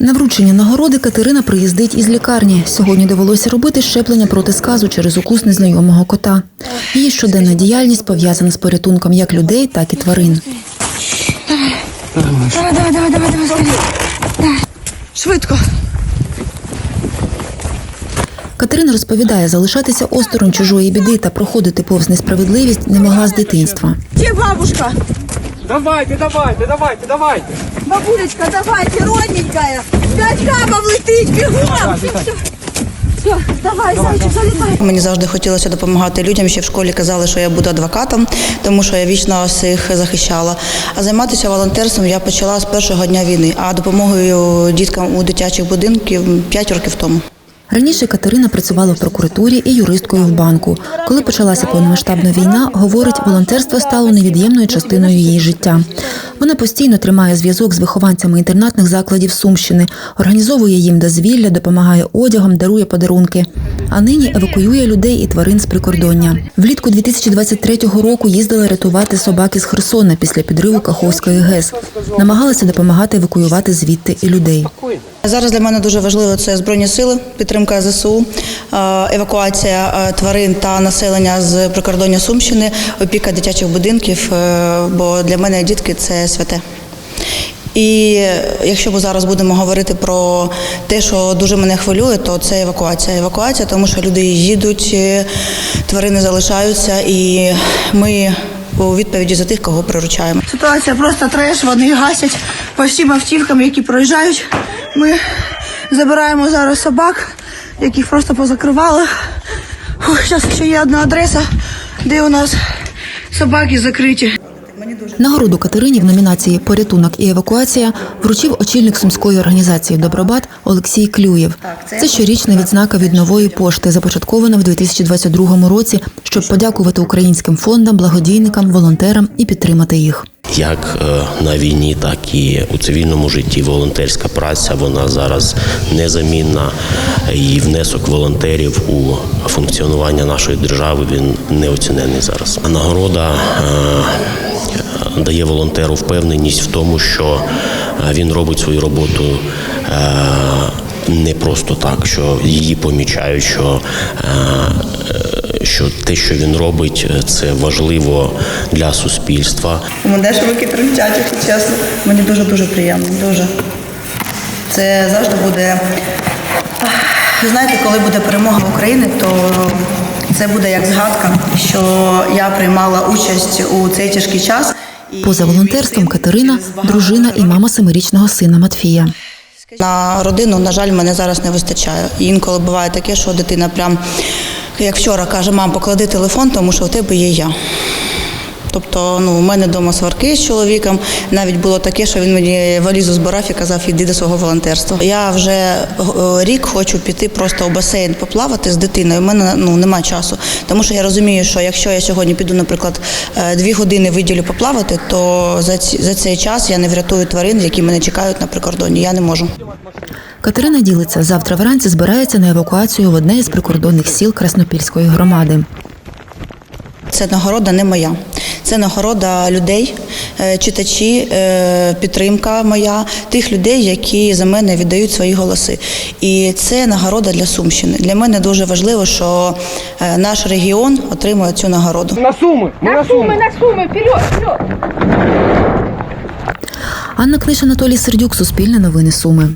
На вручення нагороди Катерина приїздить із лікарні. Сьогодні довелося робити щеплення проти сказу через укус незнайомого кота. Її щоденна діяльність пов'язана з порятунком як людей, так і тварин. Давай, давай, давай, давай, давай. Давай. Швидко. Катерина розповідає, залишатися осторонь чужої біди та проходити повз несправедливість не могла з дитинства. Где бабушка? Давайте, давайте, давайте, давайте. Бабулечка, давайте, родненькая. Пять капов летить, бегом. Все, давай, зайчик, залетай. Мені завжди хотілося допомагати людям. Ще в школі казали, що я буду адвокатом, тому що я вічно всіх захищала. А займатися волонтерством я почала з першого дня війни, а допомогою діткам у дитячих будинків 5 років тому. Раніше Катерина працювала в прокуратурі і юристкою в банку. Коли почалася повномасштабна війна, говорить, волонтерство стало невід'ємною частиною її життя. Вона постійно тримає зв'язок з вихованцями інтернатних закладів Сумщини, організовує їм дозвілля, допомагає одягом, дарує подарунки. А нині евакуює людей і тварин з прикордоння. Влітку 2023 року їздила рятувати собаки з Херсона після підриву Каховської ГЕС. Намагалася допомагати евакуювати звідти і людей. Зараз для мене дуже важливо це збройні сили, підтримка ЗСУ, е, евакуація е, тварин та населення з прикордоння Сумщини, опіка дитячих будинків, е, бо для мене дітки це святе. І якщо ми зараз будемо говорити про те, що дуже мене хвилює, то це евакуація. Евакуація, тому що люди їдуть, тварини залишаються, і ми у відповіді за тих, кого приручаємо. Ситуація просто треш, вони гасять по всім автівкам, які проїжджають. Ми забираємо зараз собак, яких просто позакривали. Зараз ще є одна адреса, де у нас собаки закриті. Нагороду Катерині в номінації Порятунок і евакуація вручив очільник сумської організації Добробат Олексій Клюєв. Це щорічна відзнака від нової пошти, започаткована в 2022 році, щоб подякувати українським фондам, благодійникам, волонтерам і підтримати їх. Як е, на війні, так і у цивільному житті волонтерська праця вона зараз незамінна. І внесок волонтерів у функціонування нашої держави він неоцінений зараз. А Нагорода е, дає волонтеру впевненість в тому, що е, він робить свою роботу. е, Не просто так, що її помічають, що е, що те, що він робить, це важливо для суспільства. Ж руки якщо чесно. Мені дуже дуже приємно. Дуже. Це завжди буде. Знаєте, коли буде перемога України, то це буде як згадка, що я приймала участь у цей тяжкий час. Поза волонтерством Катерина дружина і мама семирічного сина Матфія. на родину, на жаль, мене зараз не вистачає. Інколи буває таке, що дитина прям як вчора каже: мам, поклади телефон, тому що у тебе є я. Тобто, ну, у мене вдома сварки з чоловіком. Навіть було таке, що він мені валізу збирав і казав, іди до свого волонтерства. Я вже е, рік хочу піти просто у басейн поплавати з дитиною. У мене ну немає часу. Тому що я розумію, що якщо я сьогодні піду, наприклад, е, дві години виділю поплавати, то за ці- за цей час я не врятую тварин, які мене чекають на прикордоні. Я не можу. Катерина ділиться, завтра вранці збирається на евакуацію в одне із прикордонних сіл Краснопільської громади. Це нагорода не моя. Це нагорода людей, е, читачі, е, підтримка моя, тих людей, які за мене віддають свої голоси. І це нагорода для Сумщини. Для мене дуже важливо, що е, наш регіон отримує цю нагороду. На Суми, ми на Суми. на сумы, вперед, вперед. Анна Книж, Анатолій Сердюк, Суспільне новини Суми.